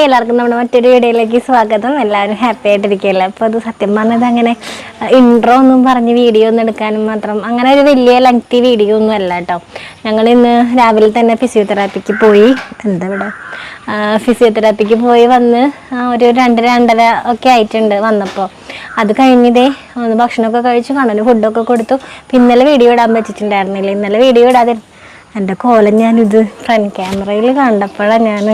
Hi എല്ലാവർക്കും നമ്മുടെ മറ്റൊരു വീഡിയോയിലേക്ക് സ്വാഗതം. എല്ലാവരും ഹാപ്പി ആയിട്ടിരിക്കുകയല്ലേ? അപ്പോൾ അത് സത്യം പറഞ്ഞത് അങ്ങനെ ഇൻട്രോ ഒന്നും പറഞ്ഞ് വീഡിയോ ഒന്നും എടുക്കാനും മാത്രം അങ്ങനെ ഒരു വലിയ ലെങ്തി വീഡിയോ ഒന്നും അല്ല കേട്ടോ ഞങ്ങൾ ഇന്ന് രാവിലെ തന്നെ ഫിസിയോതെറാപ്പിക്ക് പോയി. എന്താ ഇവിടെ? ഫിസിയോതെറാപ്പിക്ക് പോയി വന്ന് ഒരു രണ്ട് രണ്ടര ഒക്കെ ആയിട്ടുണ്ട് വന്നപ്പോൾ അത് കഴിഞ്ഞതേ ഒന്ന് ഭക്ഷണമൊക്കെ കഴിച്ചു കണ്ണന് ഫുഡൊക്കെ കൊടുത്തു. പിന്നെ ഇന്നലെ വീഡിയോ ഇടാൻ പറ്റിയിട്ടുണ്ടായിരുന്നില്ല. ഇന്നലെ വീഡിയോ ഇടാതെ എന്റെ കോലം ഞാനിത് ഫ്രണ്ട് ക്യാമറയിൽ കണ്ടപ്പോഴാണ് ഞാൻ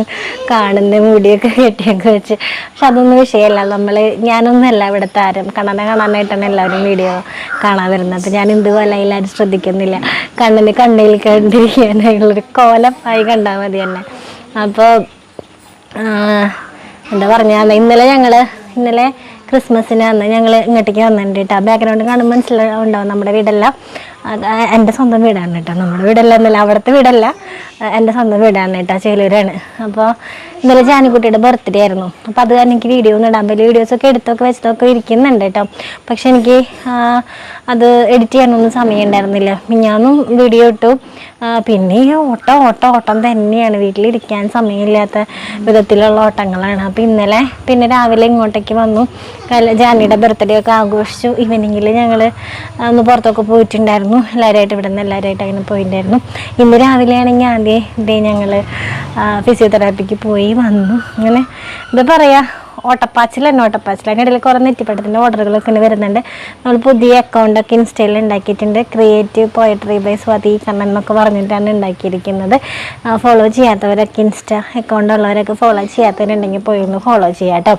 കാണുന്ന മുടിയൊക്കെ കെട്ടിയൊക്കെ വെച്ച്. പക്ഷെ അതൊന്നും വിഷയമല്ല നമ്മൾ ഞാനൊന്നുമല്ല ഇവിടെ താരം. കണ്ണനെ കാണാനായിട്ടാണ് എല്ലാവരും വീഡിയോ കാണാൻ വരുന്നത്. ഞാൻ ഇതുപോലെ എല്ലാവരും ശ്രദ്ധിക്കുന്നില്ല. കണ്ണിന് കണ്ണിൽ കണ്ടിരിക്കാനുള്ളൊരു കോലമായി കണ്ടാൽ മതി തന്നെ അപ്പോൾ എന്താ പറഞ്ഞാൽ ഇന്നലെ ഞങ്ങൾ ഇന്നലെ ക്രിസ്മസിന് അന്ന് ഞങ്ങൾ ഇങ്ങോട്ടേക്ക് വന്നിട്ടുണ്ട് കേട്ടോ. ബാക്ക്ഗ്രൗണ്ട് കാണുമ്പോൾ മനസ്സിലാവുണ്ടാവും നമ്മുടെ വീടെല്ലാം. എന്റെ സ്വന്തം വീടാണ് കേട്ടോ. നമ്മുടെ വീടല്ല എന്നല്ല അവിടുത്തെ വീടല്ല. എന്റെ സ്വന്തം വീടാണ് കേട്ടോ ചേലൂരാണ്. അപ്പോൾ ഇന്നലെ ജാനിക്കുട്ടിയുടെ ബർത്ത്ഡേ ആയിരുന്നു. അപ്പോൾ അത് കാരണം എനിക്ക് വീഡിയോ ഒന്നും ഇടാൻ പറ്റില്ല. വീഡിയോസൊക്കെ എടുത്തൊക്കെ വെച്ചിട്ടൊക്കെ ഇരിക്കുന്നുണ്ട് കേട്ടോ. പക്ഷെ എനിക്ക് അത് എഡിറ്റ് ചെയ്യാനൊന്നും സമയം ഉണ്ടായിരുന്നില്ല. മിഞ്ഞാന്നും വീഡിയോ ഇട്ടു. പിന്നെ ഈ ഓട്ടം ഓട്ടം ഓട്ടം തന്നെയാണ്. വീട്ടിലിരിക്കാൻ സമയമില്ലാത്ത വിധത്തിലുള്ള ഓട്ടങ്ങളാണ്. അപ്പോൾ ഇന്നലെ പിന്നെ രാവിലെ ഇങ്ങോട്ടേക്ക് വന്നു. ജാനിയുടെ ബർത്ത്ഡേ ഒക്കെ ആഘോഷിച്ചു. ഈവനിങ്ങിൽ ഞങ്ങൾ ഒന്ന് പുറത്തൊക്കെ പോയിട്ടുണ്ടായിരുന്നു. എല്ലാവരുമായിട്ട് ഇവിടെ നിന്ന് എല്ലാവരുമായിട്ട് അങ്ങനെ പോയിട്ടുണ്ടായിരുന്നു ഇന്ന് രാവിലെ ആണെങ്കിൽ ആദ്യം ഇതേ ഞങ്ങൾ ഫിസിയോതെറാപ്പിക്ക് പോയി വന്നു. അങ്ങനെ എന്താ പറയുക ഓട്ടപ്പാച്ചിൽ തന്നെ ഓട്ടപ്പാച്ചിൽ. അതിന്റെ ഇടയിൽ കുറേ നെറ്റിപ്പട്ടത്തിന്റെ ഓർഡറുകളൊക്കെ ഇങ്ങനെ വരുന്നുണ്ട്. നമ്മൾ പുതിയ അക്കൗണ്ടൊക്കെ ഇൻസ്റ്റയിൽ ഉണ്ടാക്കിയിട്ടുണ്ട് creative poetry by Swathi Kannan എന്നൊക്കെ പറഞ്ഞിട്ടാണ് ഉണ്ടാക്കിയിരിക്കുന്നത് ഫോളോ ചെയ്യാത്തവരൊക്കെ ഇൻസ്റ്റ അക്കൗണ്ട് ഉള്ളവരൊക്കെ ഫോളോ ചെയ്യാത്തവരുണ്ടെങ്കിൽ പോയി ഒന്ന് ഫോളോ ചെയ്യാം കേട്ടോ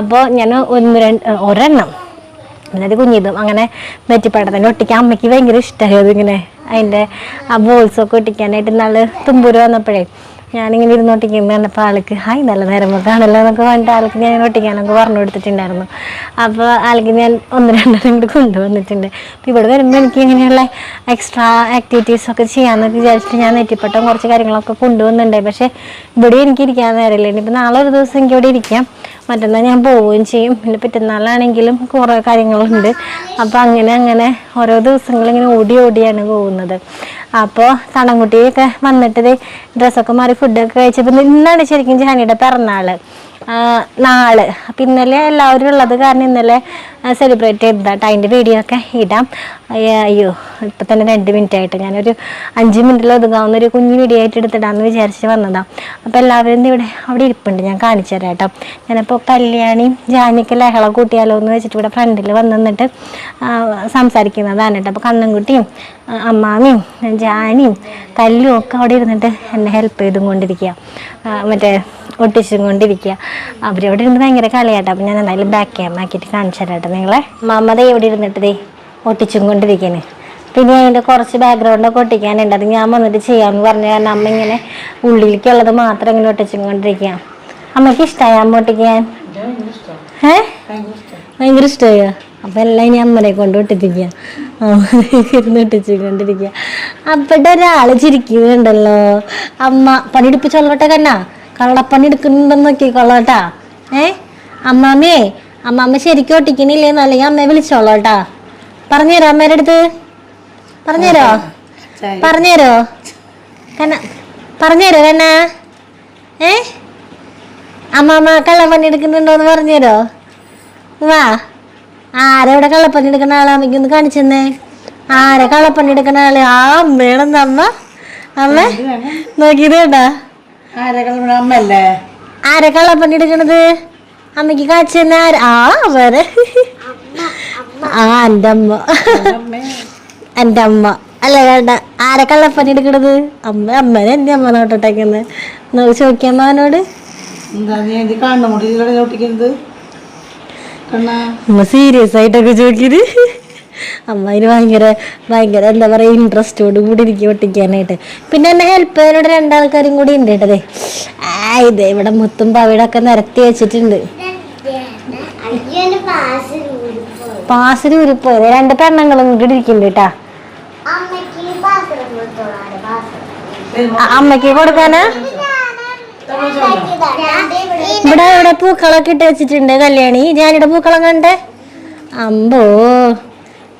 അപ്പോൾ ഞാൻ ഒന്ന് രണ്ട് ഒരെണ്ണം എന്നിട്ട് കുഞ്ഞിതും അങ്ങനെ നെറ്റിപ്പട്ടത്തിന്റെ ഒട്ടിക്കാൻ അമ്മയ്ക്ക് ഭയങ്കര ഇഷ്ടമായി ഇങ്ങനെ അതിന്റെ ആ ബോൾസൊക്കെ ഒട്ടിക്കാനായിട്ട് നാൾ തുമ്പൂര് വന്നപ്പോഴേ ഞാനിങ്ങനെ ഇരുന്ന് ഒട്ടിക്കുമ്പോൾ കണ്ടപ്പോൾ ആൾക്ക് ഹായ് നല്ല നേരം കാണല്ലോ എന്നൊക്കെ പറഞ്ഞിട്ട് ആൾക്ക് ഞാൻ ഒട്ടിക്കാനൊക്കെ പറഞ്ഞു കൊടുത്തിട്ടുണ്ടായിരുന്നു. അപ്പോൾ ആൾക്ക് ഞാൻ ഒന്ന് രണ്ടെണ്ണം ഇങ്ങോട്ട് കൊണ്ടുവന്നിട്ടുണ്ട്. അപ്പോൾ ഇവിടെ വരുമ്പോൾ എനിക്ക് ഇങ്ങനെയുള്ള എക്സ്ട്രാ ആക്ടിവിറ്റീസൊക്കെ ചെയ്യാമെന്നൊക്കെ വിചാരിച്ചിട്ട് ഞാൻ നെറ്റിപ്പട്ടം കുറച്ച് കാര്യങ്ങളൊക്കെ കൊണ്ടുവന്നിട്ടുണ്ട്. പക്ഷേ ഇവിടെ എനിക്ക് ഇരിക്കാൻ നേരമില്ല. ഇനിയിപ്പോൾ നാളെ ഒരു ദിവസം എനിക്ക് ഇവിടെ ഇരിക്കാം. മറ്റന്നാൾ ഞാൻ പോവുകയും ചെയ്യും. പിന്നെ പിറ്റന്നാളാണെങ്കിലും കുറേ കാര്യങ്ങളുണ്ട്. അപ്പോൾ അങ്ങനെ അങ്ങനെ ഓരോ ദിവസങ്ങളിങ്ങനെ ഓടി ഓടിയാണ് പോകുന്നത്. അപ്പോൾ തണൻകുട്ടിയൊക്കെ വന്നിട്ട് ഡ്രസ്സൊക്കെ മാറി ഫുഡൊക്കെ കഴിച്ചപ്പോൾ ഇന്നാണ് ശരിക്കും ജാനിയുടെ പിറന്നാൾ നാൾ. അപ്പം ഇന്നലെ എല്ലാവരും ഉള്ളത് കാരണം ഇന്നലെ സെലിബ്രേറ്റ് ചെയ്തതാട്ടോ അതിന്റെ വീഡിയോ ഒക്കെ ഇടാം. അയ്യോ ഇപ്പം തന്നെ രണ്ട് മിനിറ്റ് ആയിട്ട്. ഞാനൊരു അഞ്ച് മിനിറ്റിൽ ഒതുങ്ങാവുന്ന ഒരു കുഞ്ഞു വീഡിയോ ആയിട്ട് എടുത്തിടാമെന്ന് വിചാരിച്ച് വന്നതാണ് അപ്പോൾ എല്ലാവരും ഇവിടെ അവിടെ ഇരിപ്പുണ്ട്. ഞാൻ കാണിച്ചു തരാം കേട്ടോ ഞാനപ്പോൾ കല്യാണി ജാനിക്ക് ലഹള കൂട്ടിയാലോ എന്ന് വെച്ചിട്ട് ഇവിടെ ഫ്രണ്ടിൽ വന്ന് നിന്നിട്ട് ആ, സംസാരിക്കുന്നതാണ് കേട്ടോ അപ്പോൾ കണ്ണൻകുട്ടിയും അമ്മാമിയും ജാനിയും കല്ലും ഒക്കെ അവിടെ ഇരുന്നിട്ട് എന്നെ ഹെൽപ്പ് ചെയ്തും കൊണ്ടിരിക്കുക മറ്റേ ഒട്ടിച്ചും കൊണ്ടിരിക്കുക അവരവിടെ ഇരുന്ന് ഭയങ്കര കളിയാട്ടോ അപ്പോൾ ഞാൻ എന്തായാലും ബാക്ക് ക്യാമറ ആക്കിയിട്ട് കാണിച്ചു തരാം നിങ്ങളെ? മമത എവിടെ ഇവിടെ ഇരുന്നിട്ട് ദേ ഒട്ടിച്ചും കൊണ്ടിരിക്കണേ. പിന്നെ അതിന്റെ കുറച്ച് ബാക്ക്ഗ്രൗണ്ടൊക്കെ ഒട്ടിക്കാനുണ്ട്. അത് ഞാൻ വന്നിട്ട് ചെയ്യാമെന്ന് പറഞ്ഞു. കാരണം അമ്മ ഇങ്ങനെ ഉള്ളിലേക്കുള്ളത് മാത്രം ഇങ്ങനെ ഒട്ടിച്ചും കൊണ്ടിരിക്കുക അമ്മയ്ക്ക് ഇഷ്ടമായി അമ്മ ഒട്ടിക്കാൻ? ഏ? ഭയങ്കര ഇഷ്ടമായ അപ്പം എല്ലാം ഇനി അമ്മനെ കൊണ്ട് ഒട്ടിപ്പിക്കുക ഇരുന്ന് ഒട്ടിച്ചുകൊണ്ടിരിക്കുക അപ്പോഴത്തെ ഒരാൾ ചിരിക്കുന്നുണ്ടല്ലോ. അമ്മ പണിയെടുപ്പിച്ചോളട്ടെ കണ്ണാ. കള്ളപ്പണി എടുക്കുന്നുണ്ടെന്ന് നോക്കി കൊള്ളോട്ടാ ഏ? അമ്മാമ്മേ അമ്മാമ്മ ശരിക്കും ഒട്ടിക്കണില്ലേന്ന് അല്ലെങ്കിൽ അമ്മയെ വിളിച്ചോളോട്ടാ പറഞ്ഞുതരോ അമ്മേടെ അടുത്ത്? പറഞ്ഞുതരോ? പറഞ്ഞുതരോ? കണ്ണ പറഞ്ഞുതരോ കണ്ണ ഏ? അമ്മാമ്മ കള്ളപ്പണി എടുക്കുന്നുണ്ടോന്ന് പറഞ്ഞുതരോ? വാ. ആരാ ഇവിടെ കള്ളപ്പണി എടുക്കുന്ന ആളാ? അമ്മയ്ക്ക് ഒന്ന് കാണിച്ചെന്നേ. ആരെ കള്ളപ്പണി എടുക്കുന്ന ആൾ? ആ അമ്മയാണെന്ന് അമ്മ. അമ്മ നോക്കിയത് കേട്ടാ. ആരാ കള്ളപ്പണി എടുക്കണത്? അമ്മയ്ക്ക് കാണിച്ചെന്ന ആരാ? ആ അവരെ. ആ എന്റെ അമ്മ എന്റെ അമ്മ അല്ല വേണ്ട. ആരെ കള്ളപ്പണി എടുക്കണത്? അമ്മ അമ്മനെ എന്റെ അമ്മ നോട്ടോട്ടേക്കുന്നത് നോക്കി ചോദിക്കാം കണ്ണാ. അമ്മ സീരിയസ് ആയിട്ടൊക്കെ ചോദിക്കരുത് അമ്മ അതിന് ഭയങ്കര ഭയങ്കര എന്താ പറയുക ഇൻട്രസ്റ്റോട് കൂടി ഇരിക്കും ഒട്ടിക്കാനായിട്ട്. പിന്നെ എന്നെ ഹെൽപ്പ് ചെയ്യാനോട് രണ്ടാൾക്കാരും കൂടി ഉണ്ട് കേട്ടതേ. ആ ഇതേ ഇവിടെ മുത്തും പവിടൊക്കെ നിരത്തി വെച്ചിട്ടുണ്ട്. പാസിന് ഉരുപ്പോയത് രണ്ട് പെണ്ണുങ്ങളും കൂടി ഇരിക്കുന്നുണ്ട് കേട്ടാ അമ്മയ്ക്ക് കൊടുക്കാനാ ഇവിടെ ഇവിടെ പൂക്കളൊക്കെ ഇട്ട് വെച്ചിട്ടുണ്ട് കല്യാണി. ഞാനിവിടെ പൂക്കളം കണ്ടേ. അമ്പോ.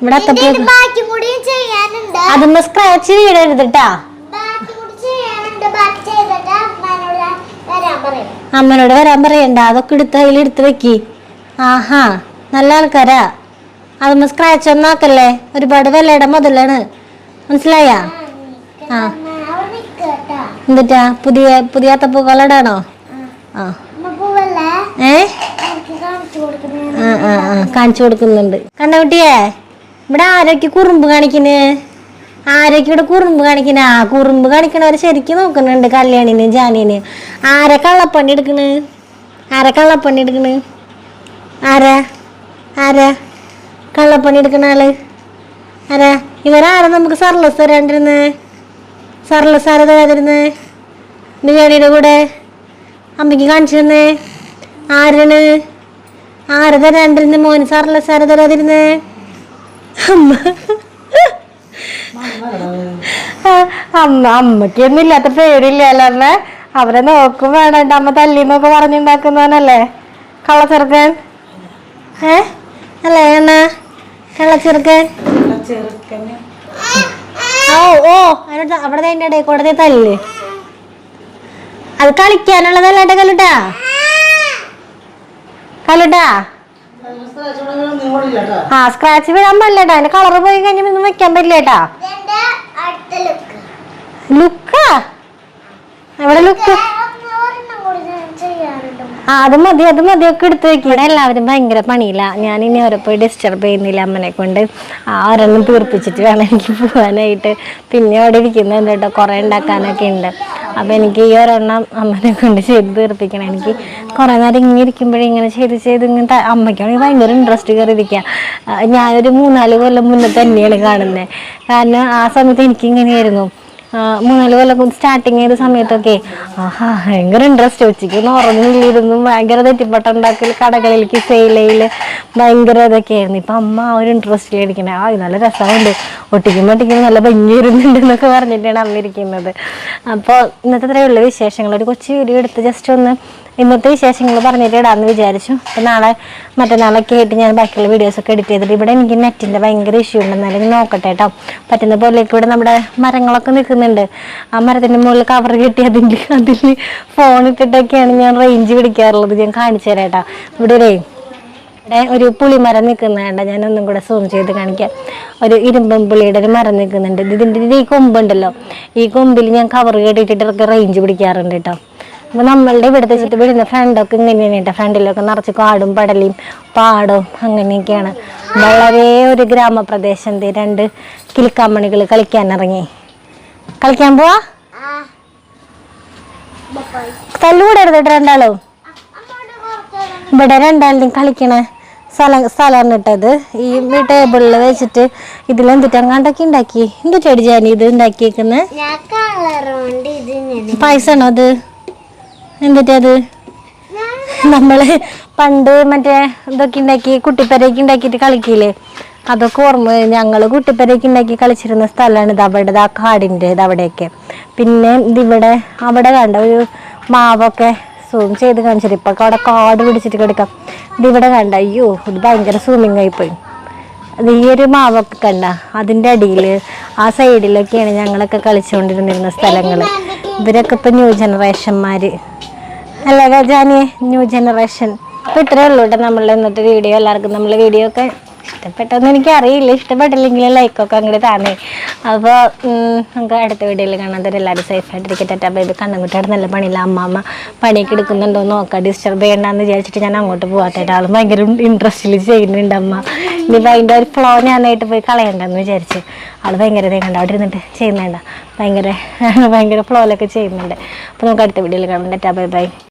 ഇവിടെ അത്തപ്പൂ ബാക്കി കൂടി ചെയ്യാനുണ്ട്. അതുമ്പോ സ്ക്രാച്ച് വീടരുതട്ടാ ബാക്കി കൂടി ചെയ്യാനുണ്ട്. ബാക്കി ചെയ്തിട്ട് അമ്മനോട് വരാൻ പറയും. അമ്മനോട് വരാൻ പറയണ്ട. അതൊക്കെ എടുത്ത് അതിലെടുത്ത് വെക്കി. ആഹാ. നല്ല ആൾക്കാരാ. അതൊന്ന് സ്ക്രാച്ച് ഒന്നും ആക്കല്ലേ? ഒരുപാട് വിലയുടെ മുതലാണ്. മനസ്സിലായാ? ആ. എന്നിട്ടാ പുതിയ പുതിയ അത്തപ്പൂക്കളടാണോ ആ. ഏ? ആ ആ ആ. കാണിച്ചു കൊടുക്കുന്നുണ്ട്. കണ്ട കുട്ടിയേ ഇവിടെ ആരൊക്കെ കുറുമ്പ് കാണിക്കണ്? ആരൊക്കെ ഇവിടെ കുറുമ്പ് കാണിക്കണ? ആ കുറുമ്പ് കാണിക്കണവരെ ശരിക്കും നോക്കുന്നുണ്ട് കല്യാണിന് ജാനിന്. ആരെ കള്ളപ്പണി എടുക്കണ്? ആരെ കള്ളപ്പണി എടുക്കണ്? ആരാ? ആരാ? കള്ളപ്പണി എടുക്കണ ആൾ? ആരാ? ഇവരാരാ നമുക്ക് സർലസ് തരാണ്ടിരുന്ന്? സർലസ് ആരാ തരാതിരുന്ന്? ബിരിയാണിയുടെ കൂടെ? അമ്മയ്ക്ക് കാണിച്ചു ആരാണ്? ആര് തരാണ്ടിരുന്ന്? മോന് സർലസ് ആരാ തരാതിരുന്നേ? അമ്മ. അമ്മ അമ്മയ്ക്കൊന്നും ഇല്ലാത്ത അമ്മ അവരെ നോക്കും വേണണ്ട. അമ്മ തല്ലിന്നൊക്കെ പറഞ്ഞുണ്ടാക്കുന്നവനല്ലേ? കള്ളച്ചെറുക്കൻ. ഏ? അല്ലേ അണ്ണ? കള്ളച്ചെറുക്കൻ ചെറുക്കന്. ഓ ഓ അതിനോട് അവിടെ അതിന്റെ ഇടയിൽ കൂടെ തല്ല്. അത് കളിക്കാനുള്ളതല്ലാട്ടെ കല്ലുട്ടാ? കല്ലുട്ടാ? ആ സ്ക്രാച്ച് വീഴാൻ പറ്റില്ലേട്ടാ അതിന്റെ കളർ പോയി കഴിഞ്ഞാൽ ഒന്നും വെക്കാൻ പറ്റില്ലേട്ടാ ലുക്കാ എവിടെ ലുക്ക് ഒരെണ്ണം കൂടി ഞാൻ ചെയ്യാറുണ്ട് അത് മതി അത് മതി ഒക്കെ എടുത്ത് വെക്കും. ഇവിടെ എല്ലാവരും ഭയങ്കര പണിയില്ല ഞാൻ ഇനി അവരെ പോയി ഡിസ്റ്റർബ് ചെയ്യുന്നില്ല അമ്മനെ കൊണ്ട്. ആ ഒരെണ്ണം തീർപ്പിച്ചിട്ട് വേണം എനിക്ക് പോകാനായിട്ട് പിന്നെ അവിടെ ഇരിക്കുന്നുണ്ട് കേട്ടോ കുറേ ഉണ്ടാക്കാനൊക്കെ ഉണ്ട്. അപ്പം എനിക്ക് ഈ ഒരെണ്ണം അമ്മനെ കൊണ്ട് ചെയ്ത് തീർപ്പിക്കണം. എനിക്ക് കുറേ നേരം ഇങ്ങനെ ഇരിക്കുമ്പോഴേ ഇങ്ങനെ ചെയ്ത് ചെയ്ത് ഇങ്ങനെ അമ്മയ്ക്കാണ് ഭയങ്കര ഇൻട്രസ്റ്റ് കയറി ഇരിക്കുക ഞാനൊരു മൂന്നാൽ കൊല്ലം മുന്നേ തന്നെയാണ് കാണുന്നത് കാരണം ആ സമയത്ത് എനിക്കിങ്ങനെയായിരുന്നു. മൂന്നാൽ കൊല്ലം സ്റ്റാർട്ടിങ് ചെയ്ത സമയത്തൊക്കെ ആഹാ ഭയങ്കര ഇൻട്രസ്റ്റ് ഉച്ചയ്ക്ക് ഒന്ന് ഉറങ്ങിയിരുന്നു ഭയങ്കര തെറ്റിപ്പട്ടുണ്ടാക്കൽ കടകളിലേക്ക് സെയിലയിൽ ഭയങ്കര ഭയങ്കര ഇതൊക്കെയായിരുന്നു. ഇപ്പം അമ്മ ആ ഒരു ഇൻട്രസ്റ്റിൽ ഇരിക്കണേ. ആ നല്ല രസമുണ്ട്. ഒട്ടിക്കുമ്പോൾ ഒട്ടിക്കുമ്പോൾ നല്ല ഭംഗി വരുന്നുണ്ട് എന്നൊക്കെ പറഞ്ഞിട്ടാണ് അമ്മ ഇരിക്കുന്നത് അപ്പോൾ ഇന്നത്തെ അത്രയുള്ള വിശേഷങ്ങൾ. ഒരു കൊച്ചു വീഡിയോ എടുത്ത് ജസ്റ്റ് ഒന്ന് ഇന്നത്തെ വിശേഷങ്ങൾ പറഞ്ഞിട്ട് ഇടാമെന്ന് വിചാരിച്ചു. അപ്പം നാളെ മറ്റന്നാളൊക്കെ ആയിട്ട് ഞാൻ ബാക്കിയുള്ള വീഡിയോസൊക്കെ എഡിറ്റ് ചെയ്തിട്ട് ഇവിടെ എനിക്ക് നെറ്റിന്റെ ഭയങ്കര ഇഷ്യൂ ഉണ്ട്. എന്നാലും ഞാൻ നോക്കട്ടെ കേട്ടോ. പറ്റുന്ന പോലെയൊക്കെ ഇവിടെ നമ്മുടെ മരങ്ങളൊക്കെ നിൽക്കുന്നുണ്ട്. ആ മരത്തിന്റെ മുകളിൽ കവർ കെട്ടി അതിന്റെ അതിൽ ഫോൺ ഇട്ടിട്ടൊക്കെയാണ് ഞാൻ റേഞ്ച് പിടിക്കാറുള്ളത്. ഞാൻ കാണിച്ചു തരാം കേട്ടോ. ഇവിടെ ഒരു പുളിമരം നിൽക്കുന്നുണ്ട് ഞാൻ ഒന്നും കൂടെ സൂം ചെയ്ത് കാണിക്കാം. ഒരു ഇരുമ്പൻ പുളിയുടെ ഒരു മരം നിൽക്കുന്നുണ്ട്. ഇത് ഇതിന്റെ ഇത് ഈ കൊമ്പുണ്ടല്ലോ. ഈ കൊമ്പിൽ ഞാൻ കവർ കെട്ടിയിട്ടിട്ടൊക്കെ റേഞ്ച് പിടിക്കാറുണ്ട് കേട്ടോ അപ്പോൾ നമ്മളുടെ ഇവിടുത്തെ ചുറ്റും വീടിന്റെ ഫ്രണ്ടൊക്കെ ഇങ്ങനെയാണ് കേട്ടോ ഫ്രണ്ടിലൊക്കെ നിറച്ച് കാടും പടലയും പാടവും അങ്ങനെയൊക്കെയാണ്. വളരെ ഒരു ഗ്രാമപ്രദേശം രണ്ട് കിളിക്കാമണികൾ കളിക്കാൻ ഇറങ്ങി. കളിക്കാൻ പോവാ? തല്ലുകൂടെ എടുത്തിട്ട് രണ്ടാളും. ഇവിടെ രണ്ടാളുടെയും കളിക്കണ. സ്ഥലം സ്ഥലമാണ് ഇട്ടത്. ഈ ടേബിളിൽ വെച്ചിട്ട് ഇതിലെന്തിട്ട്? അങ്ങാണ്ടൊക്കെ ഉണ്ടാക്കി ഇത് ഉണ്ടാക്കിയേക്കുന്നത് ഞാൻ ആണോ ഇത് ഇങ്ങനെ പായസമാണോ അത്? എന്തിട്ടത് നമ്മൾ പണ്ട് മറ്റേ ഇതൊക്കെ ഉണ്ടാക്കി കുട്ടിപ്പരയൊക്കെ ഉണ്ടാക്കിയിട്ട് കളിക്കില്ലേ? അതൊക്കെ ഓർമ്മ ഞങ്ങൾ കുട്ടിപ്പരയൊക്കെ ഉണ്ടാക്കി കളിച്ചിരുന്ന സ്ഥലമാണ് ഇത്. അവിടെ ആ കാടിന്റെ ഇത് അവിടെയൊക്കെ. പിന്നെ ഇതിവിടെ അവിടെ കണ്ട ഒരു മാവൊക്കെ സൂം ചെയ്ത് കാണിച്ചിട്ട് ഇപ്പൊ അവിടെ കാട് പിടിച്ചിട്ട് കിടക്കാം. ഇവിടെ കണ്ട അയ്യോ ഇത് ഭയങ്കര സൂമിങ് ആയിപ്പോയി അത് ഈ ഒരു മാവൊക്കെ കണ്ട അതിന്റെ അടിയിൽ ആ സൈഡിലൊക്കെയാണ് ഞങ്ങളൊക്കെ കളിച്ചുകൊണ്ടിരുന്നിരുന്ന സ്ഥലങ്ങൾ ഇവരൊക്കെ ഇപ്പം ന്യൂ ജനറേഷന്മാർ അല്ല ഗജാനിയെ? ന്യൂ ജനറേഷൻ അപ്പോൾ ഇത്രേ ഉള്ളൂ കേട്ടോ നമ്മൾ ഇന്നത്തെ വീഡിയോ എല്ലാവർക്കും നമ്മളെ വീഡിയോ ഒക്കെ ഇഷ്ടപ്പെട്ടൊന്നും എനിക്ക് അറിയില്ല ഇഷ്ടപ്പെട്ടില്ലെങ്കിൽ ലൈക്കൊക്കെ അങ്ങോട്ട് താന്നേ. അപ്പോൾ നമുക്ക് അടുത്ത വീഡിയോയിൽ കാണാൻ തരും എല്ലാവരും സേഫായിട്ടിരിക്കട്ടെ ടാ ബേബി കണ്ണൻകുട്ടിയുടെ നല്ല പണിയില്ല. അമ്മാമ്മ പണിയൊക്കെ എടുക്കുന്നുണ്ടോ നോക്കാം. ഡിസ്റ്റർബ് ചെയ്യണ്ടെന്ന് വിചാരിച്ചിട്ട് ഞാൻ അങ്ങോട്ട് പോകാത്തേട്ട ആളും ഭയങ്കര ഇൻട്രസ്റ്റിൽ ചെയ്യുന്നുണ്ട് അമ്മ. ഇനിയിപ്പോൾ അതിന്റെ ഒരു ഫ്ലോ ഞാനായിട്ട് പോയി കളയണ്ടെന്ന് വിചാരിച്ച്. ആൾ ഭയങ്കര കണ്ട? അവിടെ ഇരുന്നിട്ട് ചെയ്യുന്നുണ്ട. ഭയങ്കര ഭയങ്കര ഫ്ലോയിലൊക്കെ ചെയ്യുന്നുണ്ട്. അപ്പോൾ നമുക്ക് അടുത്ത വീഡിയോയിൽ കാണാം. ടാ ബൈ ബൈ.